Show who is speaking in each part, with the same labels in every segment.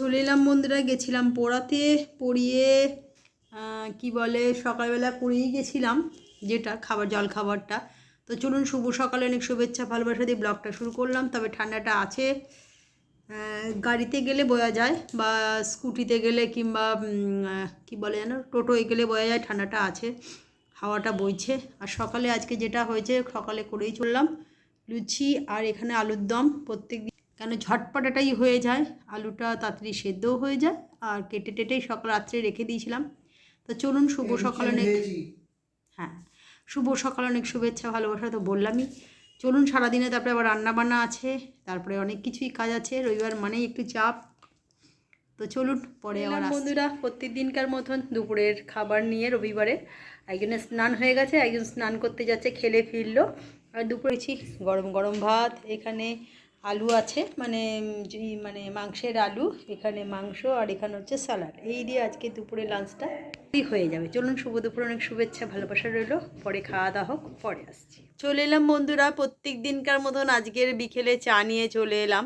Speaker 1: চলে এলাম বন্ধুরা গেছিলাম পড়াতে, পড়িয়ে কি বলে, সকালবেলা করেই গেছিলাম, যেটা খাবার, জল খাবারটা। তো চলুন, শুভ সকালে, অনেক শুভেচ্ছা, ভালোবাসা দিয়ে ব্লগটা শুরু করলাম। তবে ঠান্ডাটা আছে। গাড়িতে গেলে বোঝা যায়, বা স্কুটিতে গেলে কিংবা কি বলে যেন, টোটোয় গেলে বোঝা যায়, ঠান্ডাটা আছে, হাওয়াটা বইছে। আর সকালে আজকে যেটা হয়েছে, সকালে করেই চললাম, লুচি আর এখানে আলুর দম। প্রত্যেক কেন ঝটপট এটাই হয়ে যায় আলুটা তাড়াতাড়ি সেদ্ধও হয়ে যায় আর কেটে টেটেই সকাল রাত্রে রেখে দিয়েছিলাম। তো চলুন শুভ সকাল অনেক হ্যাঁ শুভ সকাল অনেক শুভেচ্ছা ভালোবাসা তো বললামই। চলুন সারাদিনে তারপরে আবার রান্না বান্না আছে তারপরে অনেক কিছুই কাজ আছে রবিবার মানেই একটু চাপ। তো চলুন পরে আবার বন্ধুরা প্রত্যেক দিনকার মতন দুপুরের খাবার নিয়ে রবিবারে একজনের স্নান হয়ে গেছে একজন স্নান করতে যাচ্ছে খেলে ফিরলো। আর দুপুরেছি গরম গরম ভাত এখানে আলু আছে মানে মানে মাংসের আলু, এখানে মাংস আর এখানে হচ্ছে স্যালাড এই দিয়ে আজকে দুপুরে লাঞ্চটা হয়ে যাবে। চলুন, শুভ দুপুরে, অনেক শুভেচ্ছা, ভালোবাসা রইল। পরে খাওয়া দাওয়া হোক, পরে আসছি। চলে এলাম বন্ধুরা প্রত্যেক দিনকার মতন আজকের বিকেলে চা নিয়ে চলে এলাম।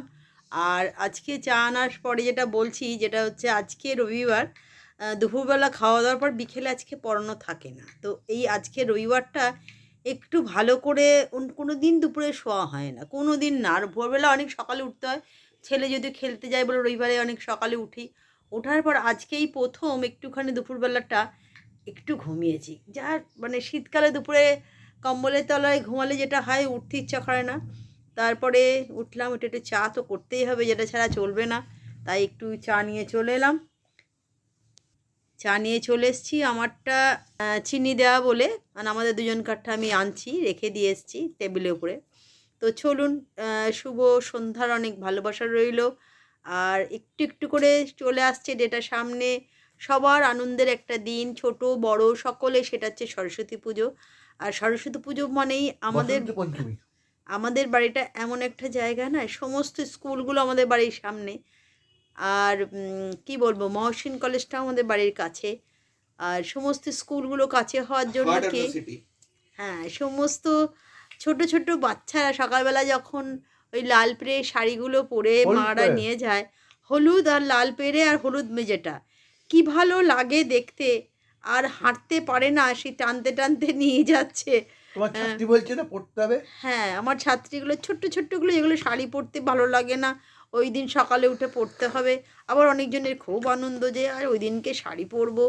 Speaker 1: আর আজকে চা আনার পরে যেটা বলছি, যেটা হচ্ছে আজকে রবিবার দুপুরবেলা খাওয়া দাওয়ার পর বিকেলে আজকে পড়ানো থাকে না। তো এই আজকে রবিবারটা একটু ভালো করে কোনো দিন দুপুরে শোয়া হয় না। কোনো দিন না। আর ভোরবেলা অনেক সকালে উঠতে হয়। ছেলে যদি খেলতে যায় বলে রবিবারে অনেক সকালে উঠি। ওঠার পর আজকেই প্রথম একটুখানি দুপুরবেলাটা একটু ঘুমিয়েছি। যার মানে শীতকালে দুপুরে কম্বলের তলায় ঘুমালে যেটা হয়, উঠতে ইচ্ছা করে না। তারপরে উঠলাম একটু একটু চা তো করতেই হবে, যেটা ছাড়া চলবে না। তাই একটু চা নিয়ে চলে এলাম। চা নিয়ে চলে এসেছি আমারটা চিনি দেওয়া বলে মানে আমাদের দুজন কাঠটা আমি আনছি রেখে দিয়ে এসেছি টেবিলের উপরে। তো চলুন শুভ সন্ধ্যার অনেক ভালোবাসা রইল। আর একটু একটু করে চলে আসছে যেটা সামনে। সবার আনন্দের একটা দিন ছোট বড় সকলে সেটা হচ্ছে সরস্বতী পুজো। আর সরস্বতী পুজো মানেই আমাদের আমাদের বাড়িটা এমন একটা জায়গা না সমস্ত স্কুলগুলো আমাদের বাড়ির সামনে। আর কি বলব মহসিন কলেজটাও আমাদের বাড়ির কাছে। আর সমস্ত স্কুলগুলো কাছে হওয়ার জন্য কি হ্যাঁ সমস্ত ছোট ছোট বাচ্চারা সকালবেলা যখন ওই লাল পেরে শাড়িগুলো পরে মারা নিয়ে যায় হলুদ আর লাল পেরে আর হলুদ মেজেটা। কি ভালো লাগে দেখতে। আর হাঁটতে পারে না সে টানতে টানতে নিয়ে যাচ্ছে।
Speaker 2: তোমার
Speaker 1: হ্যাঁ।
Speaker 2: ছাত্রী বলছে না পড়তে হবে?
Speaker 1: হ্যাঁ আমার ছাত্রীগুলো ছোট্ট ছোট্টগুলো যেগুলো শাড়ি পরতে ভালো লাগে না ওই দিন সকালে উঠে পড়তে হবে। আবার অনেকজনের খুব আনন্দ যে, আর, ওই দিনকে শাড়ি পরবো।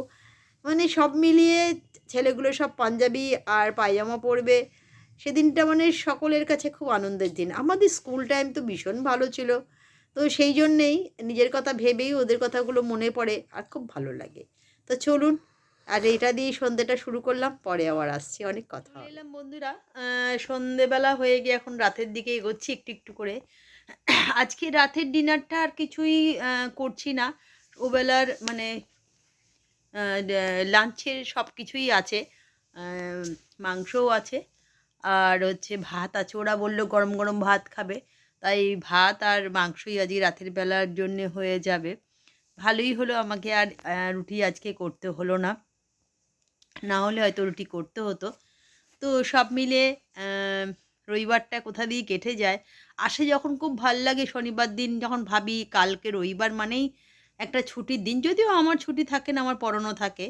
Speaker 1: মানে সব মিলিয়ে ছেলেগুলো সব পাঞ্জাবি আর পায়জামা পরবে। সেদিনটা মানে সকলের কাছে খুব আনন্দের দিন। আমাদের স্কুল টাইম তো ভীষণ ভালো ছিল। তো সেই জন্যেই নিজের কথা ভেবেই ওদের কথাগুলো মনে পড়ে আর খুব ভালো লাগে। তো চলুন আর এটা দিয়ে সন্ধ্যেটা শুরু করলাম। পরে আবার আসছি, অনেক কথা। এলাম বন্ধুরা। সন্ধেবেলা হয়ে গিয়ে এখন রাতের দিকে এগোচ্ছি একটু একটু করে। আজকে রাতের ডিনারটা আর কিছুই করছি না। ওবেলার মানে লাঞ্চের সব কিছুই আছে। মাংসও আছে। আর হচ্ছে ভাত আছে। ওরা বলল গরম গরম ভাত খাবে। তাই ভাত আর মাংসই আজকে রাতের বেলার জন্য হয়ে যাবে। ভালোই হলো আমাকে আর রুটি আজকে করতে হলো না। না হলে হয়তো রুটি করতে হতো। তো সব মিলে রবিবারটা কোথা দিয়ে কেটে যায়। আসে যখন খুব ভালো লাগে শনিবার দিন, যখন ভাবি কালকে রবিবার মানেই একটা ছুটির দিন। যদিও আমার ছুটি থাকে না, আমার পড়ানো থাকে।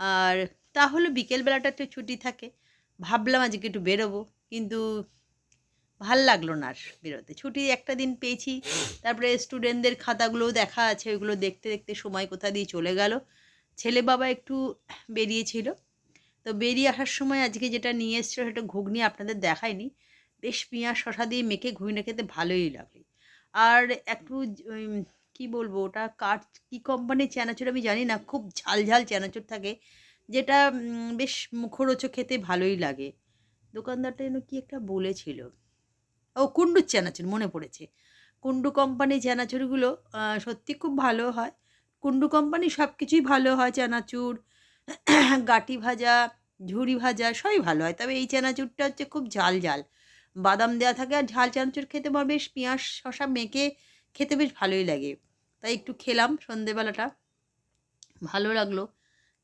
Speaker 1: আর তাহলে বিকেলবেলাটা একটু ছুটি থাকে। ভাবলাম আজকে একটু বেরোবো, কিন্তু ভালো লাগল না আর বেরোতে। ছুটি একটা দিন পেয়েছি, তারপরে স্টুডেন্টদের খাতাগুলোও দেখা আছে, ওইগুলো দেখতে দেখতে সময় কোথা দিয়ে চলে গেল। ছেলে বাবা একটু বেরিয়েছিল। তো বেরিয়ে আসার সময় আজকে যেটা নিয়ে এসেছিল সেটা ঘুগনি আপনাদের দেখায়নি বেশ পেঁয়াজ শশা দিয়ে মেখে ঘুগনি খেতে ভালোই লাগে আর একটু কি বলব ওটা কার কী কোম্পানির চানাচুর আমি জানি না, খুব ঝাল ঝাল চানাচুর থাকে, যেটা বেশ মুখরোচক খেতে ভালোই লাগে। দোকানদারটা যেন কি একটা বলেছিল। ও কুণ্ডুর চানাচুর, মনে পড়েছে। কুন্ডু কোম্পানির চানাচুরগুলো সত্যি খুব ভালো হয়। কুণ্ডু কোম্পানি সব কিছুই ভালো হয় চানাচুর। গাটি ভাজা ঝুড়ি ভাজা সবই ভালো হয়। তবে এই চানাচুরটা হচ্ছে খুব ঝাল ঝাল। বাদাম দেওয়া থাকে আর ঝাল চানাচুর খেতে আমার বেশ পেঁয়াজ শশা মেখে খেতে বেশ ভালোই লাগে। তাই একটু খেলাম সন্ধেবেলাটা। ভালো লাগল।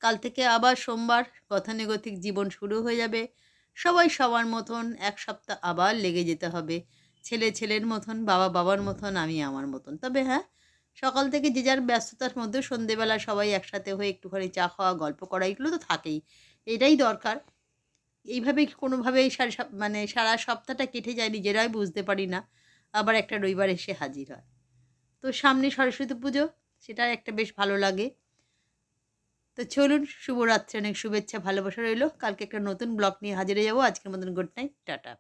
Speaker 1: কাল থেকে আবার সোমবার গতানুগতিক জীবন শুরু হয়ে যাবে। সবাই সবার মতন এক সপ্তাহ আবার লেগে যেতে হবে। ছেলে ছেলের মতন, বাবা বাবার মতন, আমি আমার মতন। তবে হ্যাঁ সকাল থেকে যে যার ব্যস্ততার মধ্যে সন্ধেবেলা সবাই একসাথে হয়ে একটুখানি চা খাওয়া, গল্প করা, এগুলো তো থাকেই। এটাই দরকার। এইভাবে কোনোভাবেই সারা মানে সারা সপ্তাহটা কেটে যায় নিজেরাই বুঝতে পারি না। আবার একটা রবিবার এসে হাজির হয়। তো সামনে সরস্বতী পুজো, সেটা একটা বেশ ভালো লাগে। তো চলুন, শুভরাত্রি, অনেক শুভেচ্ছা, ভালোবাসা রইল। কালকে একটা নতুন ব্লগ নিয়ে হাজিরে যাব। আজকের মতন গুড নাইট, টাটা।